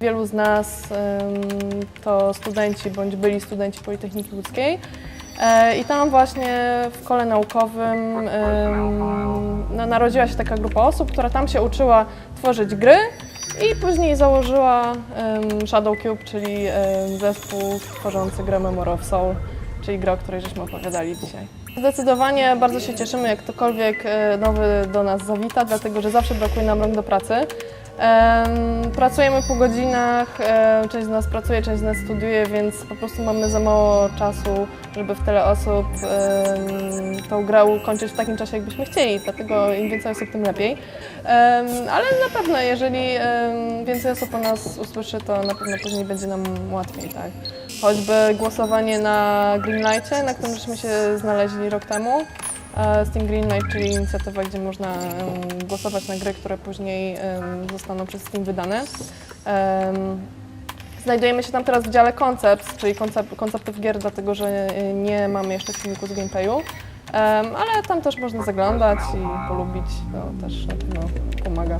Wielu z nas to studenci bądź byli studenci Politechniki Łódzkiej. E, I tam właśnie w kole naukowym ym, narodziła się taka grupa osób, która tam się uczyła tworzyć gry i później założyła Shadow Cube, czyli zespół tworzący grę Memory of Soul, czyli grę, o której żeśmy opowiadali dzisiaj. Zdecydowanie bardzo się cieszymy, jak ktokolwiek e, nowy do nas zawita, dlatego że zawsze brakuje nam rąk do pracy. Em, Pracujemy po godzinach, e, część z nas pracuje, część z nas studiuje, więc po prostu mamy za mało czasu, żeby w tyle osób tą grę ukończyć w takim czasie, jakbyśmy chcieli, dlatego im więcej osób, tym lepiej. Ale na pewno, jeżeli więcej osób o nas usłyszy, to na pewno później będzie nam łatwiej, tak. Choćby głosowanie na Greenlightie, na którym żeśmy się znaleźli rok temu. E, Steam Greenlight, czyli inicjatywa, gdzie można głosować na gry, które później zostaną przez Steam wydane. Em, Znajdujemy się tam teraz w dziale Concepts, czyli koncept, konceptów gier, dlatego że e, nie mamy jeszcze filmiku z gameplayu. Ale tam też można zaglądać i polubić, to też na pewno pomaga.